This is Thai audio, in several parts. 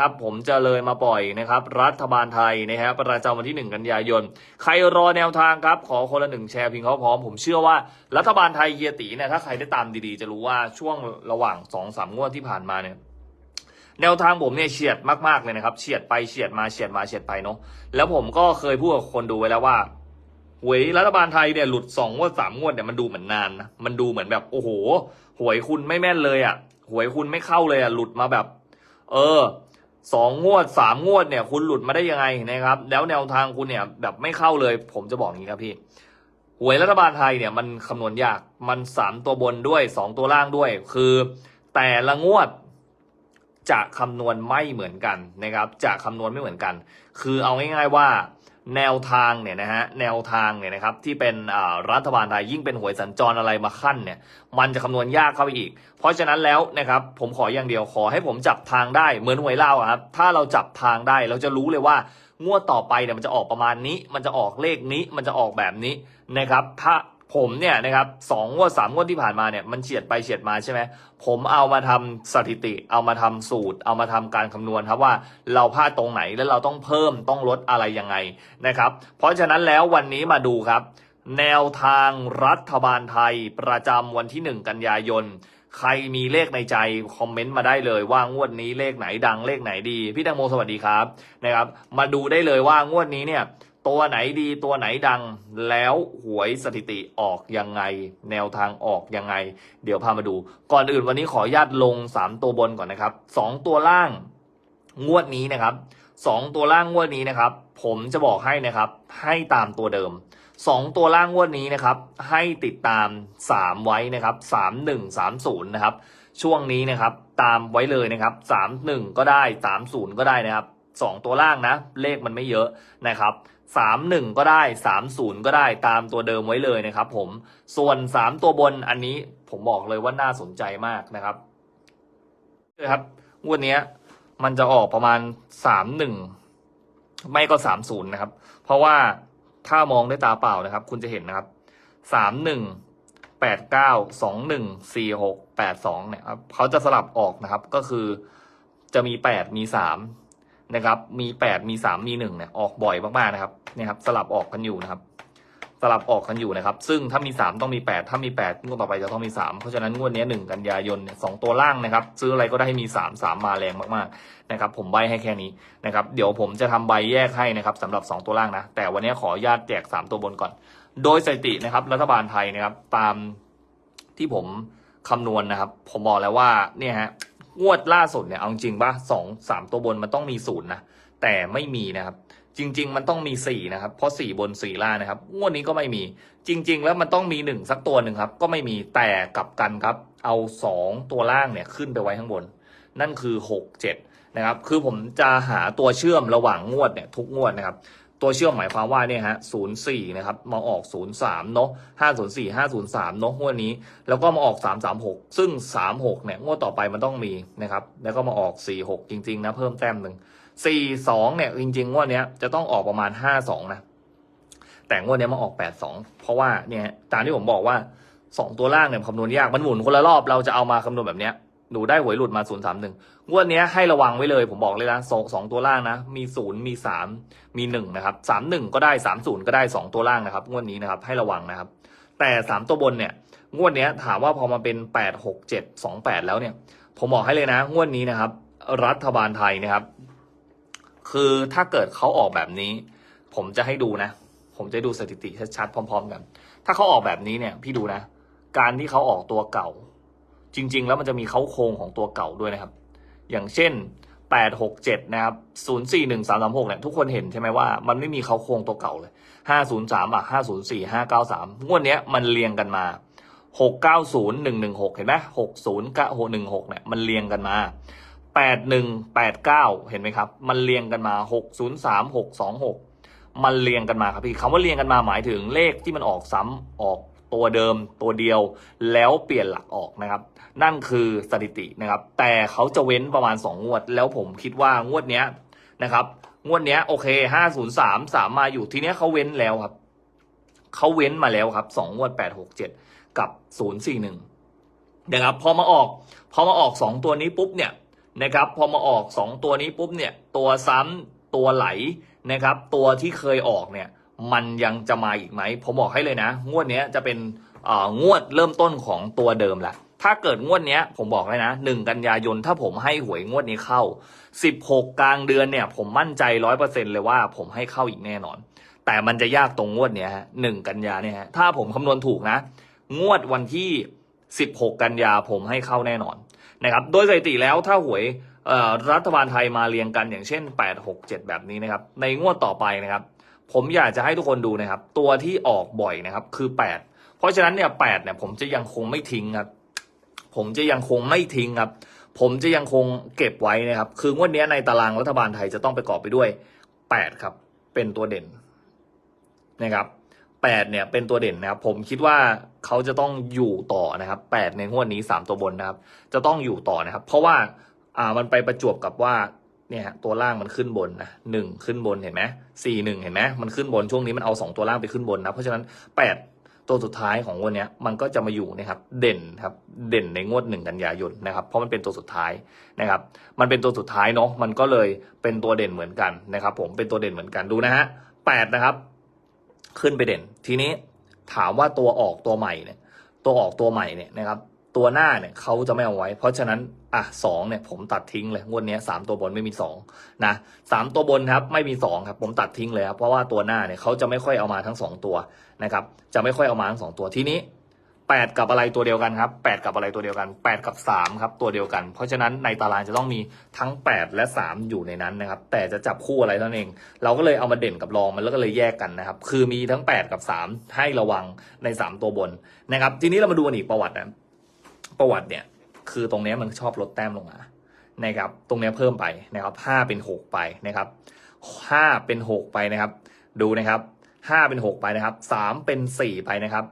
ครับ ผมจะเลยมาปล่อยนะครับ รัฐบาลไทยนะครับประจำวันที่ 1 กันยายน ใครรอแนวทางครับ ขอคนละหนึ่งแชร์พิงเขาพร้อม ผมเชื่อว่ารัฐบาลไทยเฮียตีเนี่ยถ้าใครได้ตามดีๆ จะรู้ว่าช่วงระหว่าง2อสามงวดที่ผ่านมาเนี่ยแนวทางผมเนี่ยเฉียดมากๆเลยนะครับเฉียดไปเฉียดมาเฉียดมาเฉียดไปเนาะแล้วผมก็เคยพูดกับคนดูไว้แล้วว่าหวยรัฐบาลไทยเนี่ยหลุดสองงวดสามงวดเนี่ยมันดูเหมือนนานนะมันดูเหมือนแบบโอ้โหหวยคุณไม่แม่นเลยอะ่ะหวยคุณไม่เข้าเลยอะ่ะหลุดมาแบบ เออ สองงวดสามงวดเนี่ย คุณหลุดมาได้ยังไงนะครับ แล้วแนวทางคุณเนี่ย แบบไม่เข้าเลย ผมจะบอกอย่างนี้ครับพี่หวยรัฐบาลไทยเนี่ยมันคำนวณยากมันสามตัวบนด้วยสองตัวล่างด้วย คือแต่ละงวดจะคำนวณไม่เหมือนกันนะครับ จะคำนวณไม่เหมือนกัน คือเอาง่าย ๆว่า แนวทางเนี่ยนะฮะแนวทางเนี่ยนะครับที่เป็นรัฐบาลไทยยิ่งเป็นหวยสัญจรอะไรมาขั้นเนี่ยมันจะคำนวณยากเข้าไปอีก เพราะฉะนั้นแล้วนะครับผมขออย่างเดียวขอให้ผมจับทางได้เหมือนหวยเล่าครับถ้าเราจับทางได้เราจะรู้เลยว่างวดต่อไปเนี่ยมันจะออกประมาณนี้ มันจะออกเลขนี้มันจะออกแบบนี้นะครับถ้า ผมเนี่ยนะครับสองงวดสามงวดที่ผ่านมาเนี่ยมันเฉียดไปเฉียดมาใช่ไหมผมเอามาทำสถิติ เอามาทำสูตร เอามาทำการคำนวณครับว่าเราพลาดตรงไหนแล้วเราต้องเพิ่มต้องลดอะไรยังไงนะครับ เพราะฉะนั้นแล้ววันนี้มาดูครับ แนวทางรัฐบาลไทยประจำวันที่ 1 กันยายนใครมีเลขในใจคอมเมนต์มาได้เลยว่างวดนี้เลขไหนดังเลขไหนดี พี่ตังโมสวัสดีครับนะครับ มาดูได้เลยว่างวดนี้เนี่ย ตัวไหนดีตัวไหนดังแล้วหวยสถิติออกยังไง แนวทางออกยังไง เดี๋ยวพามาดู ก่อนอื่นวันนี้ขออนุญาตลง 3 ตัวบนก่อนนะครับ 2 ตัวล่างงวดนี้นะครับ 2 ตัวล่างงวดนี้นะครับ ผมจะบอกให้นะครับ ให้ตามตัวเดิม 2 ตัวล่างงวดนี้นะครับ ให้ติดตาม 3 ไว้นะครับ 3 1 3 0 นะครับ ช่วงนี้นะครับ ตามไว้เลยนะครับ 3 1 ก็ได้ 3 0 ก็ได้นะครับ 2 ตัวล่างนะ เลขมันไม่เยอะนะครับ 3 1 ก็ได้ 3 0 ก็ได้ตามตัวเดิมไว้เลยนะครับผมส่วน 3 ตัวบนอันนี้ผมบอกเลยว่าน่าสนใจมากนะครับนะครับงวดนี้มันจะออกประมาณ 3 1 ไม่ก็ 3 0 นะครับ เพราะว่าถ้ามองด้วยตาเปล่านะครับ คุณจะเห็นนะครับ 3 1 8 9 2 1 4 6 8 2เนี่ยครับเขาจะสลับออกนะครับก็คือจะมี 8 มี 3 นะครับ มี8มี3มี1เนี่ยออกบ่อยมากๆนะครับเนี่ยครับสลับออกกันอยู่นะครับ สลับออกกันอยู่นะครับ ซึ่งถ้ามี3ต้องมี8ถ้ามี8งวดต่อไปจะต้องมี3เพราะฉะนั้นงวดนี้1กันยายนเนี่ยสองตัวล่างนะครับ ซื้ออะไรก็ได้ให้มี3 3มาแรงมากๆนะครับ ผมใบให้แค่นี้นะครับ เดี๋ยวผมจะทำใบแยกให้นะครับสำหรับ2ตัวล่างนะแต่วันนี้ขออนุญาตแจก3ตัวบนก่อน โดยสถิตินะครับ รัฐบาลไทยนะครับตามที่ผมคำนวณนะครับ ผมบอกแล้วว่าเนี่ยฮะ งวดล่าสุดเนี่ยเอาจริงป่ะสองสามตัวบนมันต้องมีศูนย์นะแต่ไม่มีนะครับ จริง ๆ มันต้องมีสี่นะครับเพราะสี่บนสี่ล่างนะครับ งวดนี้ก็ไม่มี จริง ๆ แล้วมันต้องมีหนึ่งสักตัวหนึ่งครับ ก็ไม่มีแต่กลับกันครับ เอาสองตัวล่างเนี่ยขึ้นไปไว้ข้างบน นั่นคือหกเจ็ดนะครับ คือผมจะหาตัวเชื่อมระหว่างงวดเนี่ยทุกงวดนะครับ ตัวเชื่อมหมายความว่าเนี่ยฮะศูนย์สี่นะครับ มาออกศูนย์สามเนาะห้าศูนย์สี่ห้าศูนย์สามเนาะงวดนี้ แล้วก็มาออกสามสามหกซึ่งสามหกเนี่ยงวดต่อไปมันต้องมีนะครับ แล้วก็มาออกสี่หกจริง ๆ นะ เพิ่มแต้มหนึ่งสี่สองเนี่ย จริง ๆ งวดเนี้ยจะต้องออกประมาณห้าสองนะ แต่งวดเนี้ยมาออกแปดสองเพราะว่าเนี่ยตามที่ผมบอกว่าสองตัวล่างเนี่ยคำนวณยากมันหมุนคนละรอบเราจะเอามาคำนวณแบบเนี้ย หนูได้หวยหลุดมาศูนย์สามหนึ่งงวดนี้ให้ระวังไว้เลย ผมบอกเลยนะสองสองตัวล่างนะ มีศูนย์มีสามมีหนึ่งนะครับสามหนึ่งก็ได้สามศูนย์ก็ได้สองตัวล่างนะครับ งวดนี้นะครับให้ระวังนะครับ แต่สามตัวบนเนี่ย งวดนี้ถามว่าพอมาเป็นแปดหกเจ็ดสองแปดแล้วเนี่ย ผมบอกให้เลยนะ งวดนี้นะครับ รัฐบาลไทยนะครับ คือถ้าเกิดเขาออกแบบนี้ ผมจะให้ดูนะ ผมจะดูสถิติชัดๆพร้อม ๆ กัน ถ้าเขาออกแบบนี้เนี่ย พี่ดูนะ การที่เขาออกตัวเก่า จริง ๆ แล้วมันจะมีเขาโครงของตัวเก่าด้วยนะครับ อย่างเช่น 8 6 7 นะครับ 0 4 1 3 3 6เนี่ยทุกคนเห็นใช่ไหมว่ามันไม่มีเขาโครงตัวเก่าเลย 503 อะ 504 593 งวดเนี้ยมันเรียงกันมา 690 116 เห็นไหม60 916เนี่ยมันเรียงกันมาแปดหนึ่งแปดเก้าเห็นไหมครับ มันเรียงกันมาหกศูนย์สามหกสองหกมันเรียงกันมาครับพี่คำว่าเรียงกันมาหมายถึงเลขที่มันออกซ้ำออก ตัวเดิมตัวเดียวแล้วเปลี่ยนหลักออกนะครับ นั่นคือสถิตินะครับ แต่เขาจะเว้นประมาณสองงวด แล้วผมคิดว่างวดเนี้ยนะครับ งวดเนี้ยโอเคห้าศูนย์สามสามมาอยู่ทีเนี้ยเขาเว้นแล้วครับเขาเว้นมาแล้วครับสองงวดแปดหกเจ็ดกับศูนย์สี่หนึ่งนะครับพอมาออกพอมาออกสองตัวนี้ปุ๊บเนี่ยนะครับ พอมาออกสองตัวนี้ปุ๊บเนี่ย ตัวซ้ำตัวไหลนะครับ ตัวที่เคยออกเนี่ย มันยังจะมาอีกไหม ผมบอกให้เลยนะ งวดนี้จะเป็นงวดเริ่มต้นของตัวเดิมแหละถ้าเกิดงวดนี้ผมบอกเลยนะหนึ่งกันยายนถ้าผมให้หวยงวดนี้เข้า 16 กลางเดือนเนี่ย ผมมั่นใจร้อยเปอร์เซ็นเลยว่าผมให้เข้าอีกแน่นอน แต่มันจะยากตรงงวดเนี้ยฮะหนึ่งกันยาเนี่ยฮะถ้าผมคำนวณถูกนะ งวดวันที่ 16 กันยาผมให้เข้าแน่นอนนะครับโดยสถิติแล้วถ้าหวยรัฐบาลไทยมาเรียงกันอย่างเช่น 8 6 7 แบบนี้นะครับในงวดต่อไปนะครับ ผมอยากจะให้ทุกคนดูนะครับ ตัวที่ออกบ่อยนะครับ คือ 8 เพราะฉะนั้นเนี่ย8เนี่ยผมจะยังคงไม่ทิ้งครับ ผมจะยังคงไม่ทิ้งครับ ผมจะยังคงเก็บไว้นะครับ คืองวดนี้ในตารางรัฐบาลไทยจะต้องประกอบไปด้วย 8 ครับ เป็นตัวเด่นนะครับ8เนี่ยเป็นตัวเด่นนะครับผมคิดว่าเขาจะต้องอยู่ต่อนะครับ8ในงวดนี้ 3 ตัวบนนะครับ จะต้องอยู่ต่อนะครับ เพราะว่าอ่ามันไปประจวบกับว่า เนี่ยฮะตัวล่างมันขึ้นบนนะหนึ่งขึ้นบนเห็นไหมสี่หนึ่งเห็นไหมมันขึ้นบนช่วงนี้มันเอาสองตัวล่างไปขึ้นบนนะเพราะฉะนั้นแปดตัวสุดท้ายของงวดเนี้มันก็จะมาอยู่นะครับเด่นครับเด่นในงวดหนึ่งกันยายนนะครับเพราะมันเป็นตัวสุดท้ายนะครับมันเป็นตัวสุดท้ายเนาะมันก็เลยเป็นตัวเด่นเหมือนกันนะครับ ผมเป็นตัวเด่นเหมือนกันดูนะฮะแปดนะครับ ขึ้นไปเด่น ทีนี้ถามว่าตัวออกตัวใหม่เนี่ยตัวออกตัวใหม่เนี่ยนะครับ ตัวหน้าเนี่ยเขาจะไม่เอาไว้ เพราะฉะนั้นอะสองเนี่ยผมตัดทิ้งเลยงวดนี้สามตัวบนไม่มีสองนะสามตัวบนครับไม่มีสองครับผมตัดทิ้งเลยครับเพราะว่าตัวหน้าเนี่ยเขาจะไม่ค่อยเอามาทั้งสองตัวนะครับจะไม่ค่อยเอามาทั้งสองตัวทีนี้แปดกับอะไรตัวเดียวกันครับแปดกับอะไรตัวเดียวกันแปดกับสามครับตัวเดียวกัน เพราะฉะนั้นในตารางจะต้องมีทั้งแปดและสามอยู่ในนั้นนะครับแต่จะจับคู่อะไรเท่านั้นเอง เราก็เลยเอามาเด่นกับรองมันแล้วก็เลยแยกกันนะครับคือมีทั้ง8กับ3ให้ระวังใน3ตัวบนนะครับทีนี้เรามาดูกันอีกประวัตินะ ประวัติเนี่ย คือตรงนี้มันชอบลดแต้มลงมานะครับ ตรงนี้เพิ่มไปนะครับ5เป็น6ไปนะครับ5เป็น6ไปนะครับ ดูนะครับ5เป็น6ไปนะครับ3เป็น4ไปนะครับ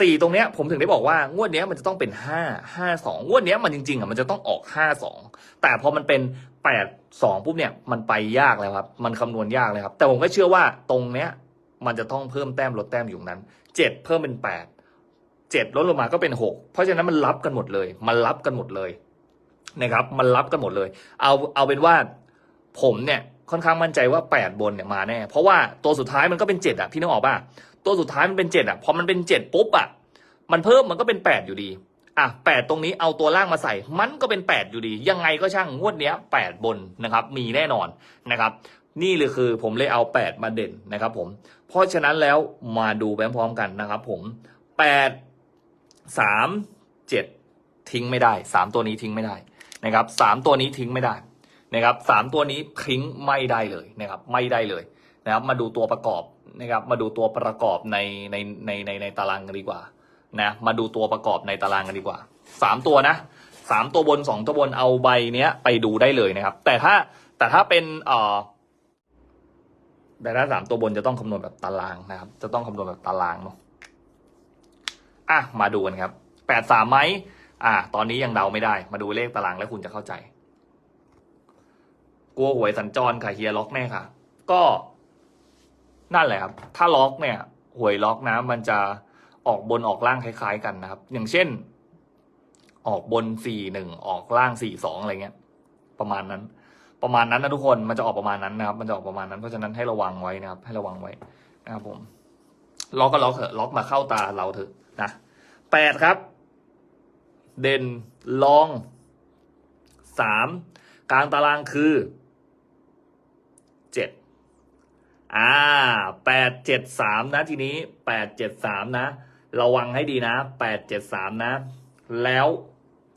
สี่ตรงเนี้ยผมถึงได้บอกว่างวดเนี้ยมันจะต้องเป็นห้าห้าสองงวดเนี้ยมันจริงๆอะมันจะต้องออกห้าสองแต่พอมันเป็นแปดสองปุ๊บเนี่ยมันไปยากแล้วครับมันคำนวณยากเลยครับ แต่ผมก็เชื่อว่าตรงเนี้ยมันจะต้องเพิ่มแต้มลดแต้มอยู่นั้นเจ็ดเพิ่มเป็นแปด เจ็ดลดลงมาก็เป็นหกเพราะฉะนั้นมันรับกันหมดเลย มันรับกันหมดเลยนะครับ มันรับกันหมดเลย เอาเอาเป็นว่าผมเนี่ยค่อนข้างมั่นใจว่าแปดบนเนี่ยมาแน่ เพราะว่าตัวสุดท้ายมันก็เป็นเจ็ดอะพี่นึกออกป่ะตัวสุดท้ายมันเป็นเจ็ดอะพอมันเป็นเจ็ดปุ๊บอะมันเพิ่มมันก็เป็นแปดอยู่ดีอะแปดตรงนี้เอาตัวล่างมาใส่ มันก็เป็นแปดอยู่ดี ยังไงก็ช่างงวดเนี้ยแปดบนนะครับ มีแน่นอนนะครับ นี่เลยคือผมเลยเอาแปดมาเด่นนะครับ ผม เพราะฉะนั้นแล้วมาดูไปพร้อมกันนะครับ ผมแปด สามเจ็ดทิ้งไม่ได้สามตัวนี้ทิ้งไม่ได้นะครับสามตัวนี้ทิ้งไม่ได้นะครับสามตัวนี้ทิ้งไม่ได้เลยนะครับไม่ได้เลยนะครับมาดูตัวประกอบนะครับมาดูตัวประกอบในในในในในตารางกันดีกว่านะมาดูตัวประกอบในตารางกันดีกว่าสามตัวนะสามตัวบนสองตัวบนเอาใบเนี้ยไปดูได้เลยนะครับ แต่ถ้าแต่ถ้าเป็นเอ่อแต่ถ้าสามตัวบนจะต้องคำนวณแบบตารางนะครับ จะต้องคำนวณแบบตารางเนาะ อะมาดูกันครับแปดสามไหมอะตอนนี้ยังเดาไม่ได้ มาดูเลขตารางแล้วคุณจะเข้าใจ กลัวหวยสัญจรค่ะเฮียล็อกแน่ค่ะ ก็นั่นแหละครับ ถ้าล็อกเนี่ย หวยล็อกนะมันจะออกบนออกล่างคล้าย ๆ กันนะครับ อย่างเช่น ออกบนสี่หนึ่งออกล่างสี่สองอะไรเงี้ย ประมาณนั้น ประมาณนั้นนะทุกคนมันจะออกประมาณนั้นนะครับ มันจะออกประมาณนั้นเพราะฉะนั้นให้ระวังไว้นะครับ ให้ระวังไว้นะครับผมล็อกก็ล็อกเถอะล็อกมาเข้าตาเราเถอะ นะแปดครับ เด่นลองสามกลางตารางคือเจ็ดอ่าแปดเจ็ดสามนะทีนี้แปดเจ็ดสามนะ ระวังให้ดีนะแปดเจ็ดสามนะ แล้ว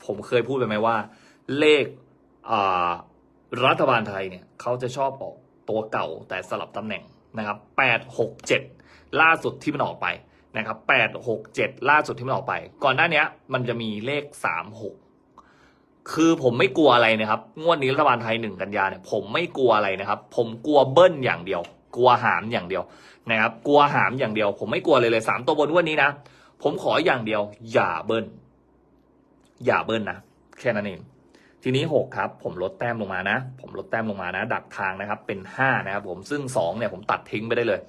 ผมเคยพูดไปไหมว่า เลขอ่ารัฐบาลไทยเนี่ยเขาจะชอบออกตัวเก่าแต่สลับตำแหน่งนะครับแปดหกเจ็ดล่าสุดที่มันออกไป นะครับแปดหกเจ็ดล่าสุดที่มันออกไป ก่อนหน้านี้มันจะมีเลขสามหกคือผมไม่กลัวอะไรนะครับ งวดนี้รัฐบาลไทยหนึ่งกันยาเนี่ยผมไม่กลัวอะไรนะครับ ผมกลัวเบิ้ลอย่างเดียว กลัวหามอย่างเดียวนะครับ กลัวหามอย่างเดียว ผมไม่กลัวเลยเลยสามตัวบนงวันนี้นะ ผมขออย่างเดียว อย่าเบิ้ลอย่าเบิ้ลนะแค่นั้นเองทีนี้หกครับผมลดแต้มลงมานะ ผมลดแต้มลงมานะ ดักทางนะครับเป็นห้านะครับ ผมซึ่งสองเนี่ยผมตัดทิ้งไปได้เลย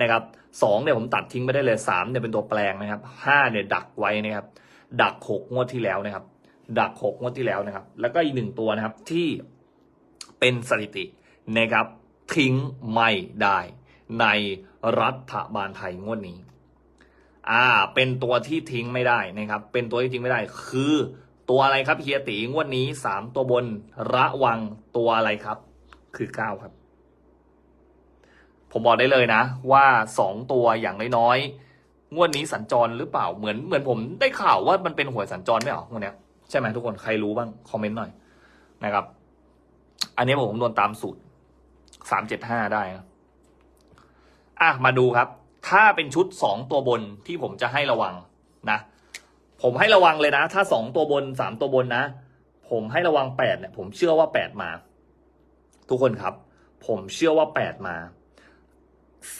นะครับสองเนี่ยผมตัดทิ้งไปได้เลยสามเนี่ยเป็นตัวแปลงนะครับห้าเนี่ยดักไว้นะครับ ดักหกงวดที่แล้วนะครับ ดักหกงวดที่แล้วนะครับ แล้วก็อีกหนึ่งตัวนะครับที่เป็นสถิตินะครับ ทิ้งไม่ได้ในรัฐบาลไทยงวดนี้ อ่า เป็นตัวที่ทิ้งไม่ได้นะครับ เป็นตัวที่ทิ้งไม่ได้ คือตัวอะไรครับเฮียตีงวดนี้สามตัวบนระวังตัวอะไรครับ คือเก้าครับ ผมบอกได้เลยนะ ว่าสองตัวอย่างน้อยๆงวดนี้สัญจรหรือเปล่าเหมือนเหมือนผมได้ข่าวว่ามันเป็นหวยสัญจรไม่หรองวดเนี้ยใช่ไหมทุกคนใครรู้บ้างคอมเมนต์หน่อยนะครับ อันนี้ผมโดนตามสูตรสามเจ็ดห้าได้นะอะมาดูครับ ถ้าเป็นชุดสองตัวบนที่ผมจะให้ระวังนะ ผมให้ระวังเลยนะ ถ้าสองตัวบนสามตัวบนนะ ผมให้ระวังแปดเนี่ย ผมเชื่อว่าแปดมา ทุกคนครับ ผมเชื่อว่าแปดมา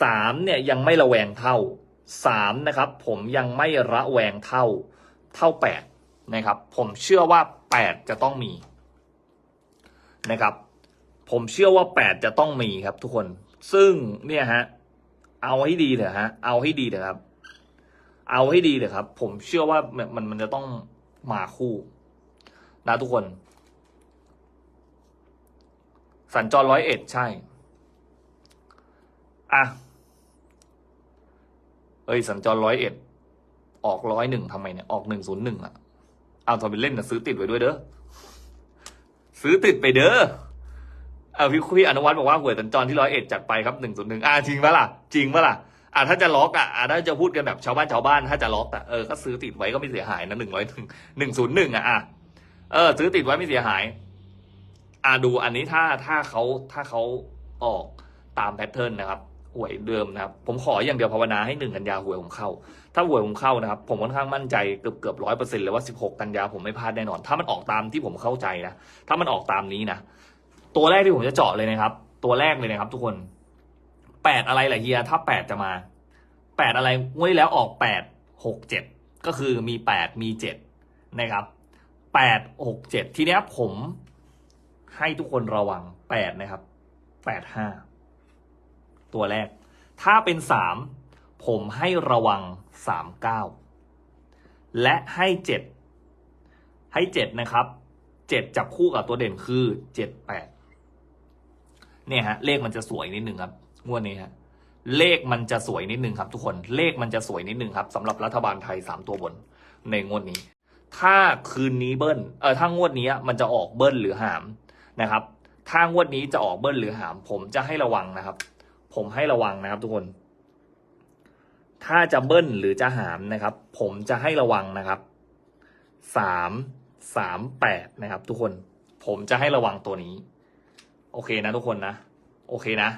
สามเนี่ยยังไม่ระแวงเท่าสามนะครับ ผมยังไม่ระแวงเท่า เท่าแปดนะครับ ผมเชื่อว่าแปดจะต้องมีนะครับ ผมเชื่อว่าแปดจะต้องมีครับ ทุกคน ซึ่งเนี่ยฮะเอาให้ดีเถอะฮะ เอาให้ดีเถอะครับ เอาให้ดีเถอะครับ ผมเชื่อว่ามันมันจะต้องมาคู่นะทุกคน สัญจรร้อยเอ็ดใช่ อะเอ้ยสัญจรร้อยเอ็ดออกร้อยหนึ่งทำไมเนี่ย ออกหนึ่งศูนย์หนึ่งอะเอาทำเป็นเล่นนะซื้อติดไว้ด้วยเด้อซื้อติดไปเด้อเอาพี่พี่อนุวัฒน์บอกว่าหวยสัญจรที่ร้อยเอ็ดจัดไปครับหนึ่งศูนย์หนึ่งอ่าจริงปะล่ะจริงปะล่ะอ่าถ้าจะล็อกอะอ่าถ้าจะพูดกันแบบชาวบ้านชาวบ้านถ้าจะล็อกอะเออก็ซื้อติดไว้ก็ไม่เสียหายนะหนึ่งร้อยหนึ่งหนึ่งศูนย์หนึ่งอะอะเออ ซื้อติดไว้ไม่เสียหาย อ่าดูอันนี้ถ้าถ้าเขาถ้าเขาออกตามแพทเทิร์นนะครับ หวยเดิมนะครับ ผมขออย่างเดียวภาวนาให้หนึ่งกันยาหวยผมเข้า ถ้าหวยผมเข้านะครับ ผมค่อนข้างมั่นใจเกือบเกือบร้อยเปอร์เซ็นต์เลยว่าสิบหกกันยาผมไม่พลาดแน่นอน ถ้ามันออกตามที่ผมเข้าใจนะ ถ้ามันออกตามนี้นะ ตัวแรกที่ผมจะเจาะเลยนะครับ ตัวแรกเลยนะครับ ทุกคนแปดอะไรล่ะเฮีย ถ้าแปดจะมาแปดอะไรงวดที่แล้วออกแปดหกเจ็ดก็คือมีแปดมีเจ็ดนะครับแปดหกเจ็ดทีนี้ผมให้ทุกคนระวังแปดนะครับแปดห้า ตัวแรก ถ้าเป็นสามผมให้ระวังสามเก้าและให้เจ็ดให้เจ็ดนะครับเจ็ดจับคู่กับตัวเด่นคือเจ็ดแปดเนี่ยฮะเลขมันจะสวยนิดนึงครับงวดนี้ฮะเลขมันจะสวยนิดนึงครับ ทุกคนเลขมันจะสวยนิดนึงครับสำหรับรัฐบาลไทยสามตัวบนในงวดนี้ ถ้าคืนนี้เบิ้ลเออถ้างวดนี้มันจะออกเบิ้ลหรือหามนะครับ ถ้างวดนี้จะออกเบิ้ลหรือหาม ผมจะให้ระวังนะครับ ผมให้ระวังนะครับทุกคน ถ้าจะเบิ้ลหรือจะหามนะครับ ผมจะให้ระวังนะครับสามสามแปดนะครับ ทุกคน ผมจะให้ระวังตัวนี้ โอเคนะทุกคนนะ โอเคนะ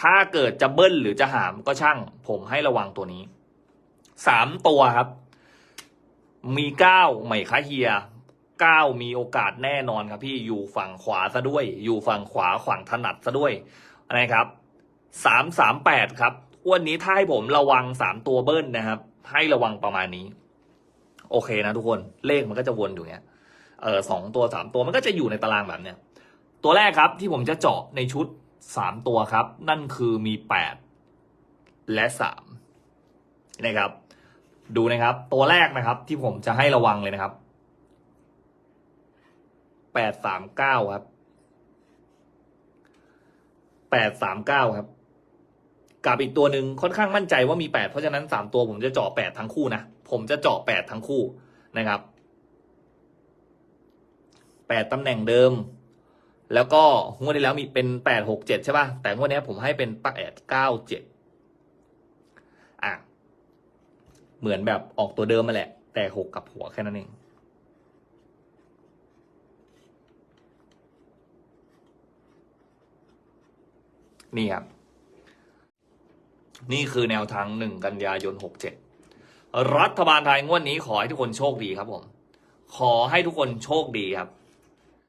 ถ้าเกิดจะเบิ้ลหรือจะหามก็ช่าง ผมให้ระวังตัวนี้สามตัวครับ มีเก้าไหมคะเฮียเก้ามีโอกาสแน่นอนครับพี่อยู่ฝั่งขวาซะด้วย อยู่ฝั่งขวาฝั่งถนัดซะด้วยนะครับ สามสามแปดครับวันนี้ถ้าให้ผมระวังสามตัวเบิ้ลนะครับ ให้ระวังประมาณนี้ โอเคนะทุกคนเลขมันก็จะวนอยู่เนี้ยเออสองตัวสามตัวมันก็จะอยู่ในตารางแบบเนี้ยตัวแรกครับที่ผมจะเจาะในชุดสามตัวครับ นั่นคือมีแปดและสามนะครับ ดูนะครับ ตัวแรกนะครับ ที่ผมจะให้ระวังเลยนะครับแปดสามเก้าครับแปดสามเก้าครับ กับอีกตัวหนึ่งค่อนข้างมั่นใจว่ามีแปดเพราะฉะนั้นสามตัวผมจะเจาะแปดทั้งคู่นะ ผมจะเจาะแปดทั้งคู่นะครับแปดตำแหน่งเดิม แล้วก็งวดที่แล้วมีเป็นแปดหกเจ็ดใช่ป่ะ แต่งวดนี้ผมให้เป็นแปดเก้าเจ็ดอะเหมือนแบบออกตัวเดิมมาแหละ แต่หกกับหัวแค่นั้นเองนี่ครับ นี่คือแนวทางหนึ่งกันยายนหกเจ็ดรัฐบาลไทยงวดนี้ขอให้ทุกคนโชคดีครับผม ขอให้ทุกคนโชคดีครับ